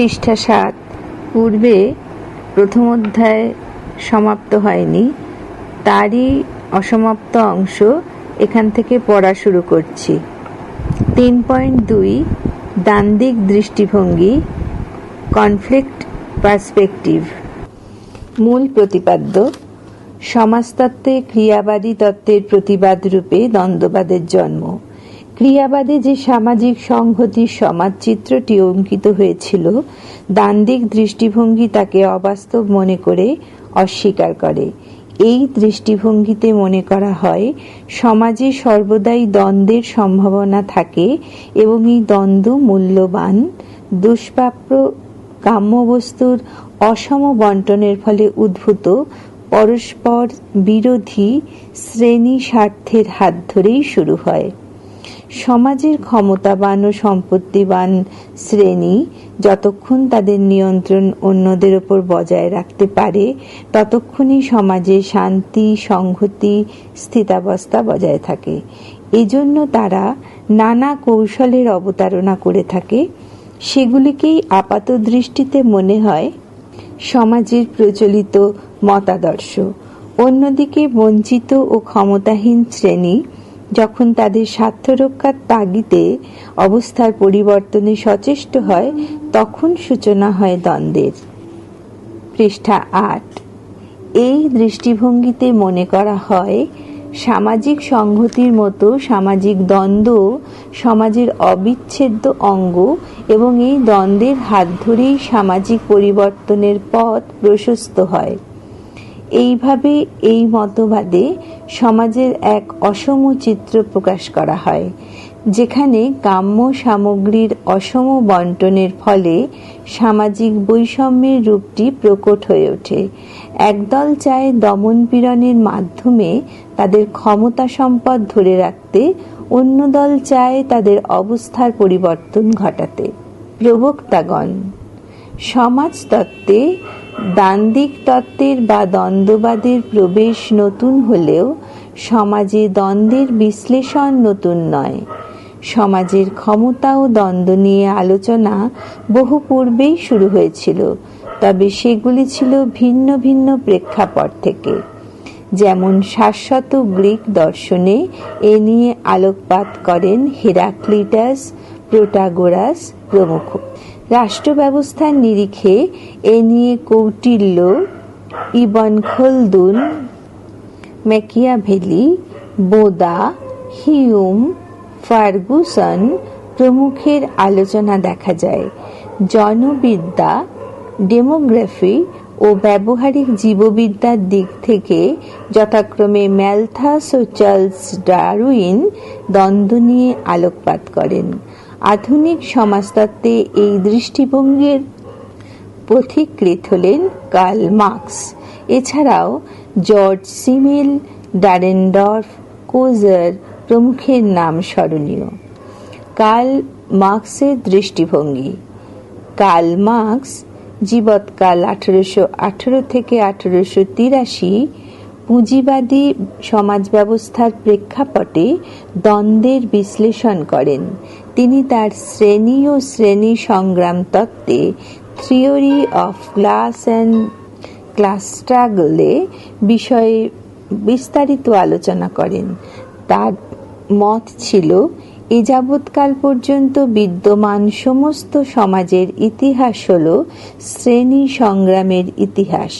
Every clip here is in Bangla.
পৃষ্ঠা সাত। পূর্বে প্রথম অধ্যায় সমাপ্ত হয়নি। তারই অসমাপ্ত অংশ এখান থেকে পড়া শুরু করছি। তিন পয়েন্ট দুই দান্দিক দৃষ্টিভঙ্গি কনফ্লিক্ট পার্সপেক্টিভ মূল প্রতিপাদ্য, সমাজতত্ত্বে ক্রিয়াবাদী তত্ত্বের প্রতিবাদ রূপে দ্বন্দ্ববাদের জন্ম। ক্রিয়াবাদে যে সামাজিক সংহতির সমাজচিত্রটি অঙ্কিত হয়েছিল দান্দিক দৃষ্টিভঙ্গি তাকে অবাস্তব মনে করে অস্বীকার করে। এই দৃষ্টিভঙ্গিতে মনে করা হয়, সমাজে সর্বদাই দ্বন্দ্বের সম্ভাবনা থাকে এবং এই দ্বন্দ্ব মূল্যবান, দুষ্প্রাপ্য কাম্যবস্তুর অসম বন্টনের ফলে উদ্ভূত, পরস্পর বিরোধী শ্রেণি স্বার্থের হাত ধরেই শুরু হয়। সমাজের ক্ষমতাবান ও সম্পত্তিবান শ্রেণি যতক্ষণ তাদের নিয়ন্ত্রণ অন্যদের ওপর বজায় রাখতে পারে, ততক্ষণই সমাজে শান্তি, সংহতি, স্থিতাবস্থা বজায় থাকে। এজন্য তারা নানা কৌশলের অবতারণা করে থাকে। সেগুলিকেই আপাত দৃষ্টিতে মনে হয় সমাজের প্রচলিত মতাদর্শ। অন্যদিকে বঞ্চিত ও ক্ষমতাহীন শ্রেণি যখন তাদের স্বার্থ রক্ষার তাগিদে অবস্থার পরিবর্তনে সচেষ্ট হয়, তখন সূচনা হয় দ্বন্দ্বের। পৃষ্ঠা আট। এই দৃষ্টিভঙ্গিতে মনে করা হয়, সামাজিক সংহতির মতো সামাজিক দ্বন্দ্ব সমাজের অবিচ্ছেদ্য অঙ্গ এবং এই দ্বন্দ্বের হাত ধরেই সামাজিক পরিবর্তনের পথ প্রশস্ত হয়। এইভাবে এই মতবাদে সমাজের এক অসম চিত্র প্রকাশ করা হয়, যেখানে কাম্য সামগ্রীর অসম বন্টনের ফলে সামাজিক বৈষম্যের রূপটি প্রকট হয়ে ওঠে। একদল চায় দমন পীড়নের মাধ্যমে তাদের ক্ষমতা সম্পদ ধরে রাখতে, অন্য দল চায় তাদের অবস্থার পরিবর্তন ঘটাতে। প্রবক্তাগণ, সমাজতত্ত্বে দান্দিক তত্ত্বের বা দ্বন্দ্ববাদের প্রবেশ নতুন হলেও সমাজে দ্বন্দ্বের বিশ্লেষণ নতুন নয়। সমাজের ক্ষমতা ও দ্বন্দ্ব নিয়ে আলোচনা বহু পূর্বেই শুরু হয়েছিল, তবে সেগুলি ছিল ভিন্ন ভিন্ন প্রেক্ষাপট থেকে। যেমন শাশ্বত গ্রিক দর্শনে এ নিয়ে আলোকপাত করেন হেরাক্লিটাস, প্রোটাগোরাস প্রমুখ। রাষ্ট্র ব্যবস্থার নিরিখে এ নিয়ে Kautilya, Ibn Khaldun, Machiavelli, Bodin, Hume, Ferguson প্রমুখের আলোচনা দেখা যায়। জনবিদ্যা, ডেমোগ্রাফি ও ব্যবহারিক জীববিদ্যার দিক থেকে যথাক্রমে ম্যালথাস ও চার্লস ডারউইন দ্বন্দ্ব নিয়ে আলোকপাত করেন। আধুনিক সমাজতত্ত্বে এই দৃষ্টিভঙ্গির পথিকৃত হলেন কার্ল মার্কস। এছাড়াও জর্জ সিমিল, ডারেনডর্ফ, কোজার প্রমুখের নাম স্মরণীয়। কার্ল মার্কসের দৃষ্টিভঙ্গি। কার্ল মার্কস জীবৎকাল আঠেরোশো আঠেরো থেকে আঠেরোশো তিরাশি পুঁজিবাদী সমাজ ব্যবস্থার প্রেক্ষাপটে দ্বন্দ্বের বিশ্লেষণ করেন। তিনি তার শ্রেণি ও শ্রেণি সংগ্রাম তত্ত্বে theory of class and class স্ট্রাগলে বিষয়ে বিস্তারিত আলোচনা করেন। তার মত ছিল, এ যাবৎকাল পর্যন্ত বিদ্যমান সমস্ত সমাজের ইতিহাস হল শ্রেণি সংগ্রামের ইতিহাস।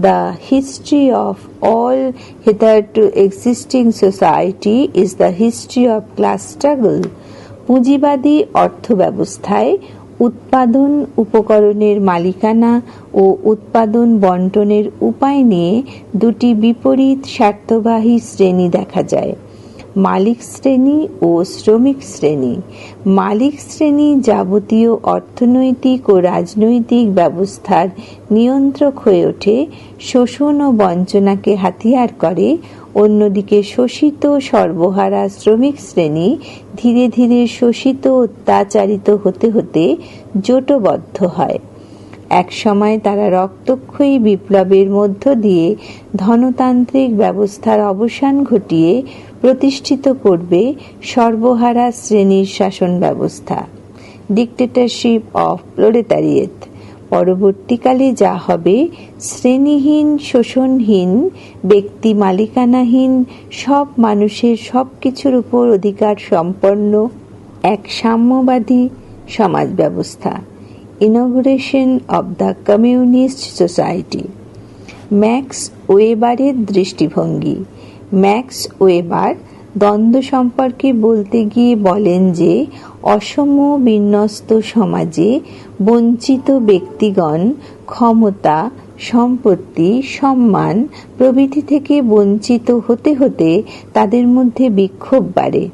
The history of all hitherto existing society is the history of class struggle পুঁজিবাদী অর্থব্যবস্থায় উৎপাদন উপকরণের মালিকানা ও উৎপাদন বন্টনের উপায় নিয়ে দুটি বিপরীত স্বার্থবাহী শ্রেণি দেখা যায়। মালিক শ্রেণি ও শ্রমিক শ্রেণি। মালিক শ্রেণি যাবতীয় অর্থনৈতিক ও রাজনৈতিক ব্যবস্থার নিয়ন্ত্রক হয়ে ওঠে, শোষণ ও বঞ্চনাকে হাতিয়ার করে অন্যদিকে শোষিত সর্বহারা শ্রমিক শ্রেণি ধীরে ধীরে শোষিত অত্যাচারিত হতে হতে জোটবদ্ধ হয়। এক সময় তারা রক্তক্ষয়ী বিপ্লবের মধ্য দিয়ে ধনতান্ত্রিক ব্যবস্থার অবসান ঘটিয়ে প্রতিষ্ঠিত করবে সর্বহারা শ্রেণির শাসন ব্যবস্থা। ডিক্টেটরশিপ অফ প্রোলেতারিয়েট পরবর্তীকালে যা হবে, শ্রেণীহীন, শোষণহীন, ব্যক্তি মালিকানাহীন, সব মানুষের সব কিছুর উপর অধিকার সম্পন্ন এক সাম্যবাদী সমাজ ব্যবস্থা। Inauguration of the communist society Max ওয়েবারের দৃষ্টিভঙ্গি। ম্যাক্স ওয়েবার দ্বন্দ্ব সম্পর্কে বলতে গিয়ে বলেন যে, অসম বিন্যস্ত সমাজে বঞ্চিত ব্যক্তিগণ ক্ষমতা, সম্পত্তি, সম্মান প্রভৃতি থেকে বঞ্চিত হতে হতে তাদের মধ্যে বিক্ষোভ বাড়ে।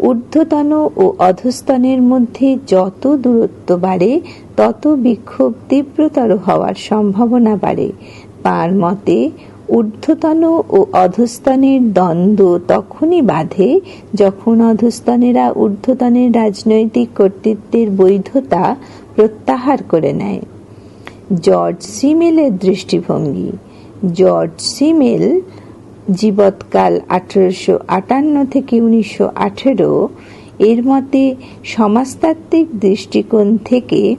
ঊর্ধ্বতন ও অধস্তনের মধ্যে যত দূরত্ব বাড়ে, তত বিক্ষোভ তীব্রতর হওয়ার সম্ভাবনা বাড়ে। তার মতে ঊর্ধ্বতন ও অধস্তনের দ্বন্দ্ব তখনই বাধে যখন অধস্তনেরা ঊর্ধ্বতনের রাজনৈতিক কর্তৃত্বের বৈধতা প্রত্যাহার করে নেয়। জর্জ সিমেলের দৃষ্টিভঙ্গি। জর্জ সিমেল জীবৎকাল আঠেরোশো আটান্ন থেকে উনিশশো আঠেরো এর মতে সমাজতাত্ত্বিক দৃষ্টিকোণ থেকে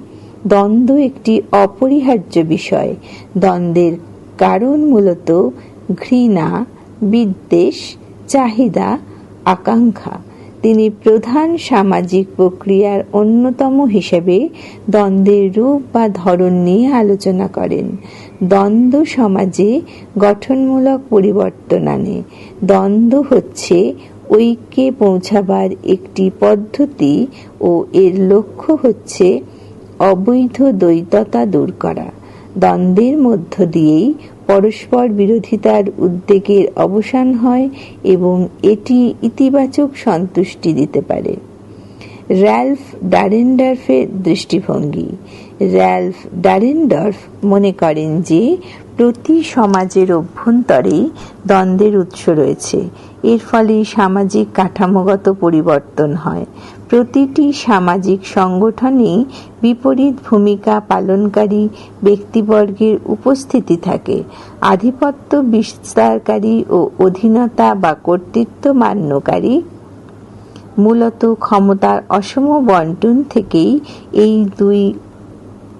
দ্বন্দ্ব একটি অপরিহার্য বিষয়। দ্বন্দ্বের কারণ মূলত ঘৃণা, বিদ্বেষ, চাহিদা, আকাঙ্ক্ষা। তিনি প্রধান সামাজিক প্রক্রিয়ার অন্যতম হিসেবে দ্বন্দ্বের রূপ বা ধরন নিয়ে আলোচনা করেন। দ্বন্দ্ব সমাজে গঠনমূলক পরিবর্তন আনে। দ্বন্দ্ব হচ্ছে ঐক্যে পৌঁছাবার একটি পদ্ধতি ও এর লক্ষ্য হচ্ছে অবৈধ দ্বৈততা দূর করা। দ্বন্দ্বের মধ্য দিয়েই পরস্পর বিরোধিতার উদ্বেগের অবসান হয় এবং এটি ইতিবাচক সন্তুষ্টি দিতে পারে। র্যালফ ডারেন্ডার্ফের দৃষ্টিভঙ্গি। র্যালফ ডারেন্ডার্ফ মনে করেন যে, প্রতি সমাজের অভ্যন্তরেই দ্বন্দ্বের উৎস রয়েছে। এর ফলে সামাজিক কাঠামোগত পরিবর্তন হয়। প্রতিটি সামাজিক সংগঠনেই বিপরীত ভূমিকা পালনকারী ব্যক্তিবর্গের উপস্থিতি থাকে। আধিপত্য বিস্তারকারী ও অধীনতা বা কর্তৃত্ব মান্যকারী। মূলত ক্ষমতার অসম বন্টন থেকেই এই দুই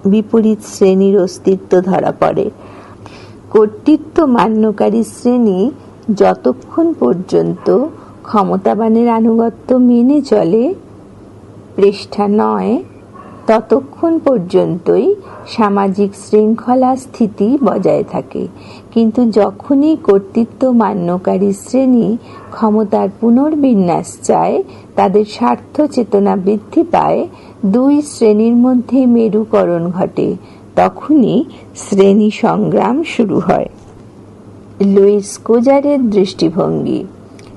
বিপরীত শ্রেণির অস্তিত্ব ধরা পড়ে। কর্তৃত্ব মান্যকারী শ্রেণি যতক্ষণ পর্যন্ত ক্ষমতাবানের আনুগত্য মেনে চলে পৃষ্ঠা নয়। ততক্ষণ পর্যন্তই সামাজিক শৃঙ্খলা স্থিতি বজায় থাকে। কিন্তু যখনই কর্তৃত্ব মান্যকারী শ্রেণি ক্ষমতার পুনর্বিন্যাস চায়, তাদের স্বার্থ চেতনা বৃদ্ধি পায়, দুই শ্রেণির মধ্যে মেরুকরণ ঘটে, তখনই শ্রেণি সংগ্রাম শুরু হয়। লুইস কোজারের দৃষ্টিভঙ্গি।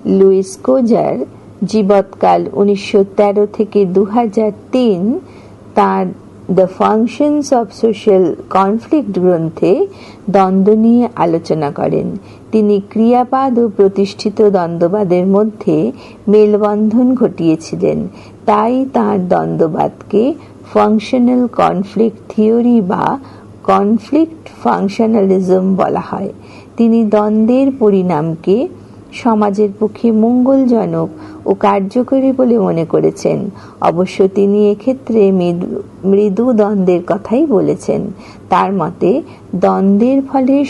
লুইস কোজার জীবৎকাল উনিশশো তেরো থেকে দু তার the functions of social conflict গ্রন্থে দ্বন্দ্ব নিয়ে আলোচনা করেন। তিনি ক্রিয়াবাদ ও প্রতিষ্ঠিত দ্বন্দ্ববাদের মধ্যে মেলবন্ধন ঘটিয়েছিলেন। তাই তার দ্বন্দ্ববাদকে ফাংশনাল কনফ্লিক্ট থিওরি বা কনফ্লিক্ট ফাংশনালিজম বলা হয়। তিনি দ্বন্দ্বের পরিণামকে সমাজের পক্ষে মঙ্গলজনক ও কার্যকরী বলে মনে করেছেন। অবশ্য তিনি এক্ষেত্রে মৃদু দ্বন্দ্বের কথাই বলেছেন। তার মতে, দ্বন্দ্বের ফলে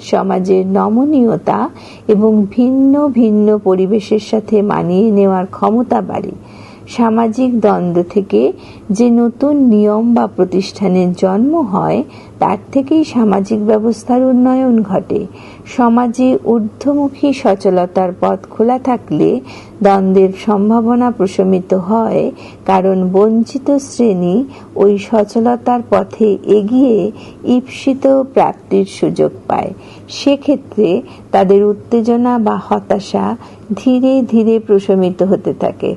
সমাজের নমনীয়তা এবং ভিন্ন ভিন্ন পরিবেশের সাথে মানিয়ে নেওয়ার ক্ষমতা বাড়ে। সামাজিক দ্বন্দ্ব থেকে যে নতুন নিয়ম বা প্রতিষ্ঠানের জন্ম হয়, তার থেকেই সামাজিক ব্যবস্থার উন্নয়ন ঘটে। সমাজে ঊর্ধ্বমুখী সচলতার পথ খোলা থাকলে দ্বন্দ্বের সম্ভাবনা প্রশমিত হয়, কারণ বঞ্চিত শ্রেণি ওই সচলতার পথে এগিয়ে ঈপ্সিত প্রাপ্তির সুযোগ পায়। সেক্ষেত্রে তাদের উত্তেজনা বা হতাশা ধীরে ধীরে প্রশমিত হতে থাকে।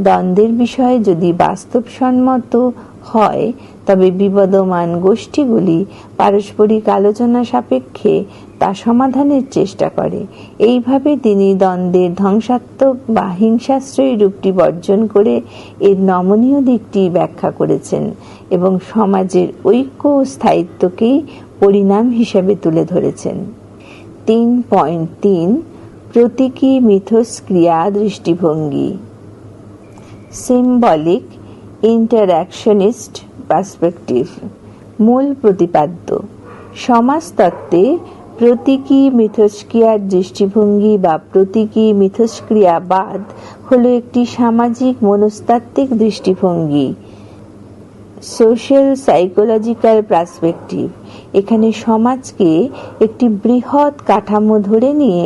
দ্বন্দ্বের বিষয়ে যদি বাস্তবসম্মত হয়, তবে বিবদমান গোষ্ঠীগুলি পারস্পরিক আলোচনা সাপেক্ষে তা সমাধানের চেষ্টা করে। এইভাবে তিনি দ্বন্দ্বের ধ্বংসাত্মক বা হিংসাশ্রয়ী রূপটি বর্জন করে এর নমনীয় দিকটি ব্যাখ্যা করেছেন এবং সমাজের ঐক্য ও স্থায়িত্বকেই পরিণাম হিসেবে তুলে ধরেছেন। তিন পয়েন্ট তিন, প্রতীকী মিথস্ক্রিয়া দৃষ্টিভঙ্গি। সিম্বলিক ইন্টারঅ্যাকশনিস্ট পার্সপেক্টিভ মূল প্রতিপাদ্য। সমাজতত্ত্বে প্রতীকী মিথস্ক্রিয়ার দৃষ্টিভঙ্গি বা প্রতীকী মিথস্ক্রিয়াবাদ হলো একটি সামাজিক মনস্তাত্ত্বিক দৃষ্টিভঙ্গি। সোশ্যাল সাইকোলজিক্যাল পার্সপেক্টিভ, এখানে সমাজকে একটি বৃহৎ কাঠামো ধরে নিয়ে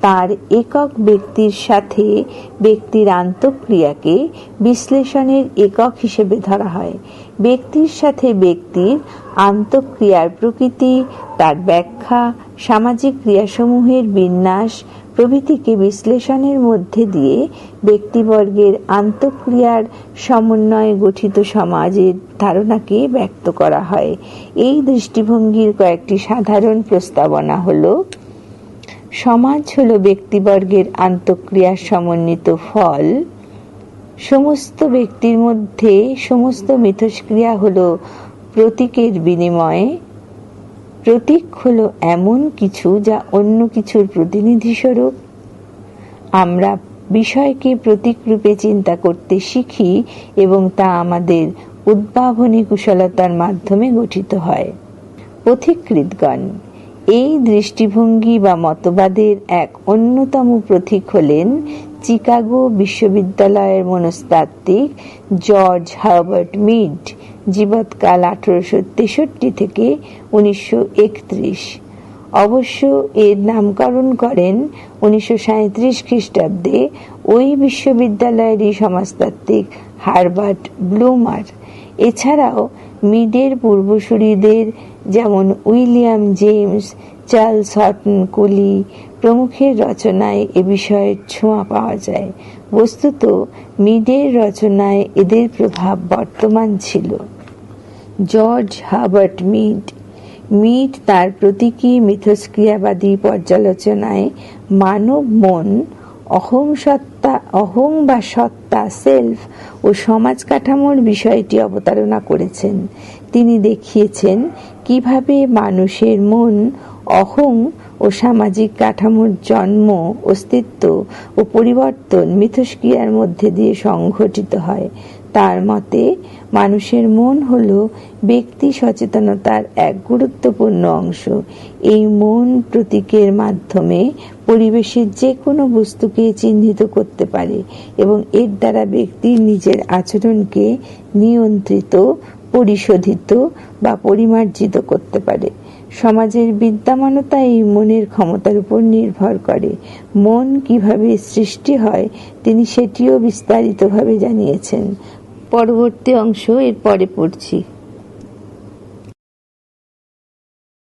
তার একক ব্যক্তির সাথে ব্যক্তির আন্তঃক্রিয়াকে বিশ্লেষণের একক হিসেবে ধরা হয়। ব্যক্তির সাথে ব্যক্তির আন্তঃক্রিয়ার প্রকৃতি, তার ব্যাখ্যা, সামাজিক ক্রিয়াসমূহের বিন্যাস প্রভৃতিকে বিশ্লেষণের মধ্যে দিয়ে ব্যক্তিবর্গের আন্তঃক্রিয়ার সমন্বয়ে গঠিত সমাজের ধারণাকে ব্যক্ত করা হয়। এই দৃষ্টিভঙ্গির কয়েকটি সাধারণ প্রস্তাবনা হল সমাজ হল ব্যক্তিবর্গের আন্তঃক্রিয়ার সমন্বিত ফল। সমস্ত ব্যক্তির মধ্যে সমস্ত মিথস্ক্রিয়া হল প্রতীকের বিনিময়ে। প্রতীক হলো এমন কিছু যা অন্য কিছুর প্রতিনিধি স্বরূপ আমরা বিষয়কে প্রতীক রূপে চিন্তা করতে শিখি এবং তা আমাদের উদ্ভাবনী কুশলতার মাধ্যমে গঠিত হয়। পথিকৃতগণ এই দৃষ্টিভঙ্গি বা মতবাদের এক অন্যতম প্রতীক হলেন চিকাগো বিশ্ববিদ্যালয়ের মনস্তাত্ত্বিক জর্জ হার্বার্ট মিড, জীবৎকাল আঠারোশো তেষট্টি থেকে উনিশশো একত্রিশ। অবশ্য এর নামকরণ করেন উনিশশো সাঁত্রিশ খ্রিস্টাব্দে ওই বিশ্ববিদ্যালয়েরই সমাজতাত্ত্বিক হারবার্ট ব্লুমার। এছাড়াও মিডের পূর্বসূরিদের যেমন William James, Charles Horton, Cooley প্রমুখের রচনায় এ বিষয়ের ছোঁয়া পাওয়া যায়। বস্তুত মিডের রচনায় এদের প্রভাব বর্তমান ছিল। জর্জ হার্বার্ট মিড মিড তার প্রতীকী মিথস্ক্রিয়াবাদী পর্যালোচনায় মানব মন অহং সত্তা, অহং বা সত্তা সেলফ ও সমাজ কাঠামোর বিষয়টি অবতারণা করেছেন। তিনি দেখিয়েছেন কীভাবে মানুষের মন অহং ও সামাজিক কাঠামোর জন্ম, অস্তিত্ব ও পরিবর্তন মিথস্ক্রিয়ার মধ্যে দিয়ে সংঘটিত হয়। তার মতে, মানুষের মন হল ব্যক্তি সচেতনতার এক গুরুত্বপূর্ণ অংশ। এই মন প্রতীকের মাধ্যমে পরিবেশের যে কোনো বস্তুকে চিহ্নিত করতে পারে এবং এর দ্বারা ব্যক্তি নিজের আচরণকে নিয়ন্ত্রিত, পরিশোধিত বা পরিমার্জিত করতে পারে। সমাজের বিদ্যমানতা এই মনের ক্ষমতার উপর নির্ভর করে। মন কীভাবে সৃষ্টি হয় তিনি সেটিও বিস্তারিতভাবে জানিয়েছেন। পরবর্তী অংশ এর পরে পড়ছি।